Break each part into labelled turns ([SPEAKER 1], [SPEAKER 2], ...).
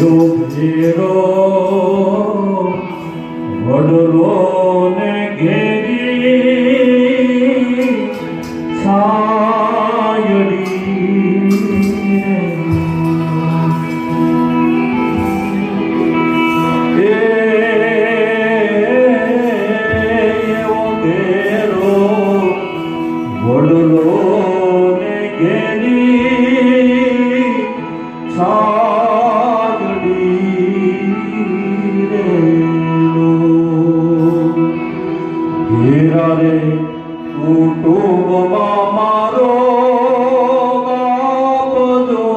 [SPEAKER 1] યો ઘેરો કુટુંબમાં મારો બાપજો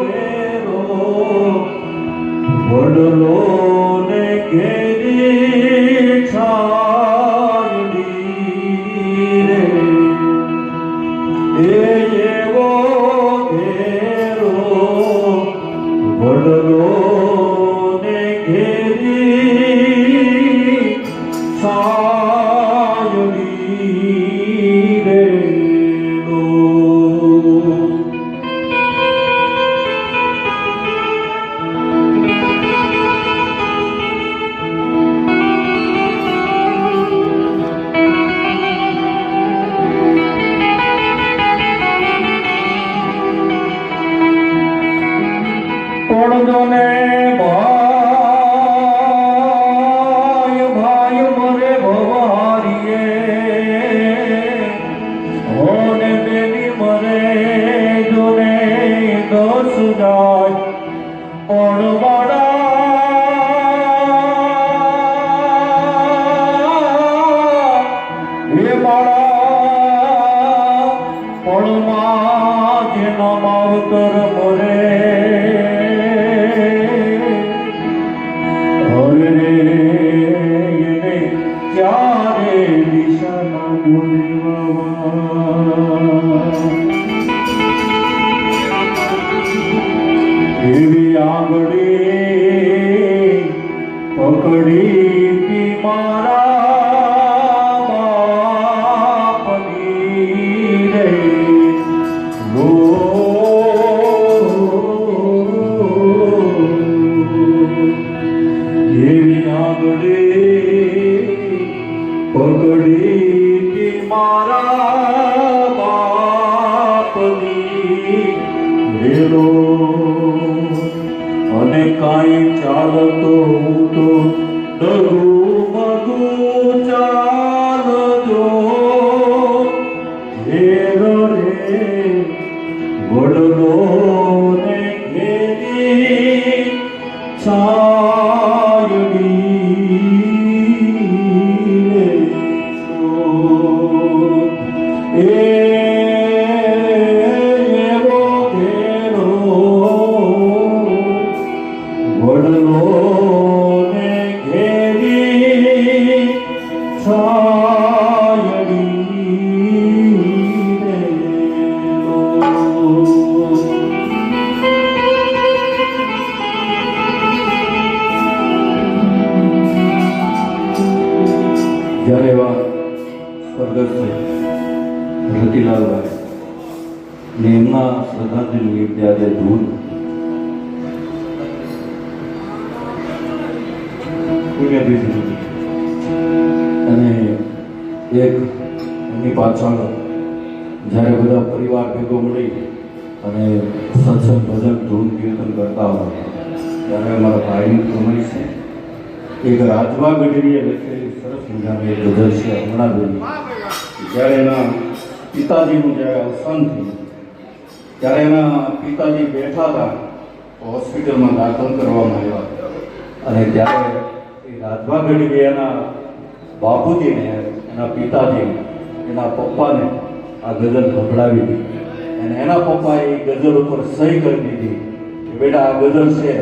[SPEAKER 1] ઘેરો વડલો ને ઘેરી છાયડી રે એ એવો ઘેરો વડલો પડવાડા હે માળા પળમાં જેનો માવતર મરે હવે પુણ્યતિથિ અને એક એમની પાછળ જ્યારે બધા પરિવાર ભેગો મળી અને સત્સંગ ભજન, ધૂન કીર્તન કરતા હોય, ત્યારે અમારા ભાઈની કમાઈ છે. એક રાજવા ગઢવીએ લખેલી સરસ મજાની એક ગઝલ છે હમણાં જ્યારે એના પિતાજીનું જ્યારે અવસાન થયું, ત્યારે એના પિતાજી બેઠા હતા હોસ્પિટલમાં દાખલ કરવામાં આવ્યા. અને ત્યારે રાજભા ગઢવી એના બાપુજીને, એના પિતાજીને એના પપ્પાને આ ગઝલ સંભળાવી દીધી. અને એના પપ્પાએ એ ગઝલ ઉપર સહી કરી દીધી કે બેટા આ ગઝલ છે,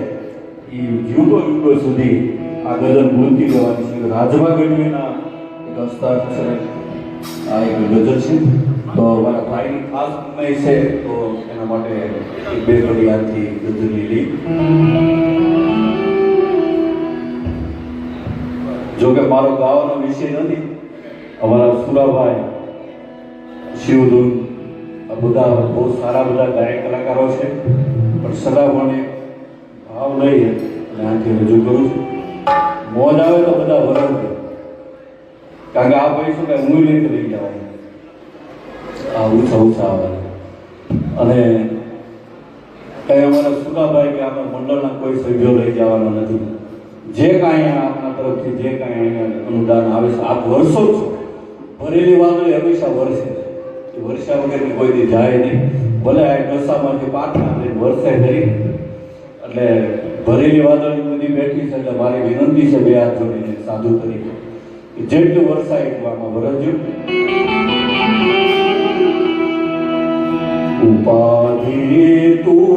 [SPEAKER 1] એ યુગો યુગો સુધી આ ગઝલ ભૂલતી રહેવાની છે. રાજભા ગઢવીના એક હસ્તાક્ષરે આ એક ગઝલ છે. તો મારા ભાઈની ખાસ ઉમેય છે, તો એના માટે બે ઘડી આજથી ગઝલ લીધી. જો કે મારો ગાવાનો વિષય નથી. અમારા સુરાભાઈ શિવધૂન આ બધા બહુ સારા બધા ગાયક કલાકારો છે. પણ સદાપણે ભાવ લઈ અને આથી રજૂ કરું છું. મોજ આવે તો બધા વરણકે કારણ કે આ પૈસો કઈ હું લઈને લઈ જવાનું આ ઊંચા ઊંચા આવે. અને કઈ અમારા સુરાભાઈ કે આપણા મંડળના કોઈ સભ્યો લઈ જવાનો નથી. જે કાંઈ તરફથી જે કાંઈ અહીંયા અનુદાન આવે છે, આ વર્ષો જ ભરેલી વાદળી હંમેશા વરસે એ વર્ષા વગરની કોઈ જાય નહીં. ભલે આ ડોસામાંથી પાઠા લઈને વરસે નહીં એટલે ભરેલી વાદળી બધી બેઠી છે, એટલે મારી વિનંતી છે બે હાથ જોડીને સાધુ તરીકે. જેટલું વરસાય એટલું આમાં વરસજો. ઉપાધિ તું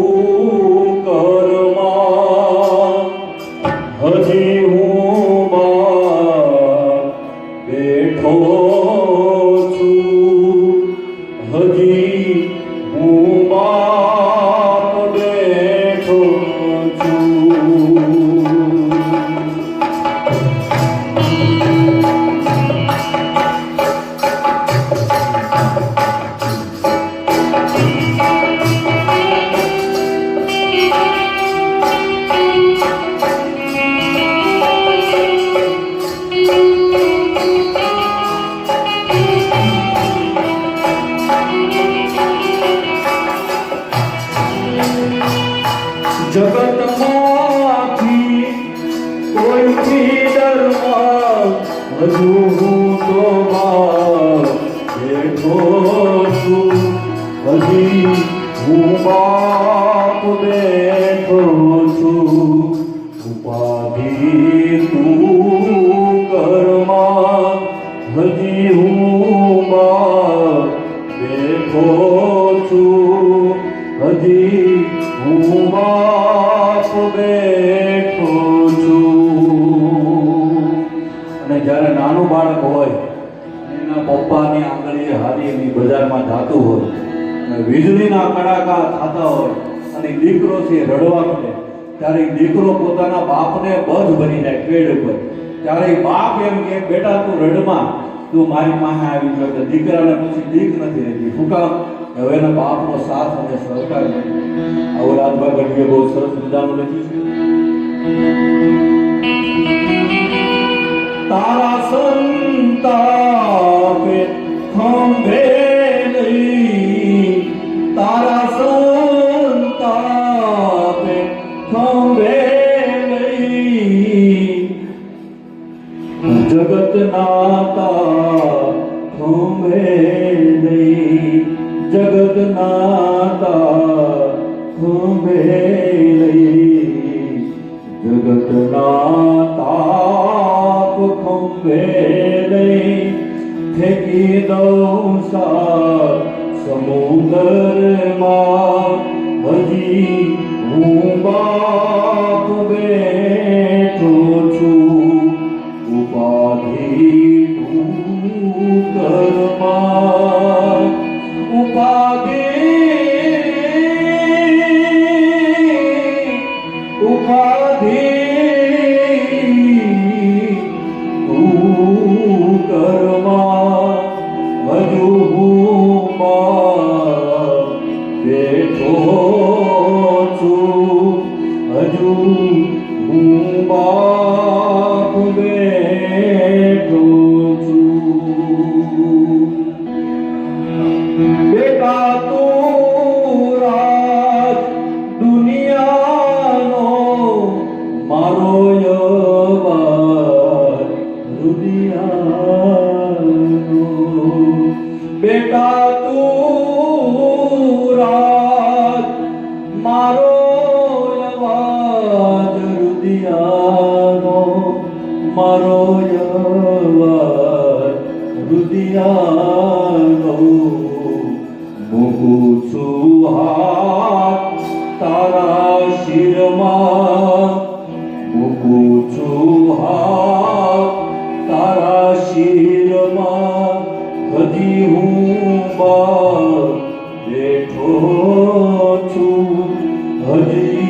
[SPEAKER 1] હજુ હું તો હજી હું વીજળીના કડાકા થતા હોય અને દીકરો છે રડવા મળે ત્યારે દીકરો પોતાના બાપને બધ ભરી જાય પેડ ઉપર. ત્યારે બાપ એમ કે, બેટા, તું રડમાં, તું મારી પાસે આવી ગયો એટલે દીકરાને પછી દીક નથી રહેતી. શું કામ? હવે એના બાપનો સાથ અને સહકાર આવું રાજભાઈ ગઢવીએ બહુ સરસ મજાનું લખ્યું છે. તારા ਨਾਤਾ ਹੋਵੇ ਲਈ ਜਗਤ ਨਾਤਾ ਹੋਵੇ ਲਈ ਜਗਤ ਨਾਤਾ ਹੋਵੇ ਲਈ ਠੇਕੀ ਦਉ ਸਾ ਸਮੁੰਦਰ બેટા તું રાત મારો મારો યવાર રુદિયાનો મૂકું છું હાથ તારા શિરમાં. મૂકું છું હાથ તારા શિરમાં. હજી હું બાપ બેઠો છું. હજી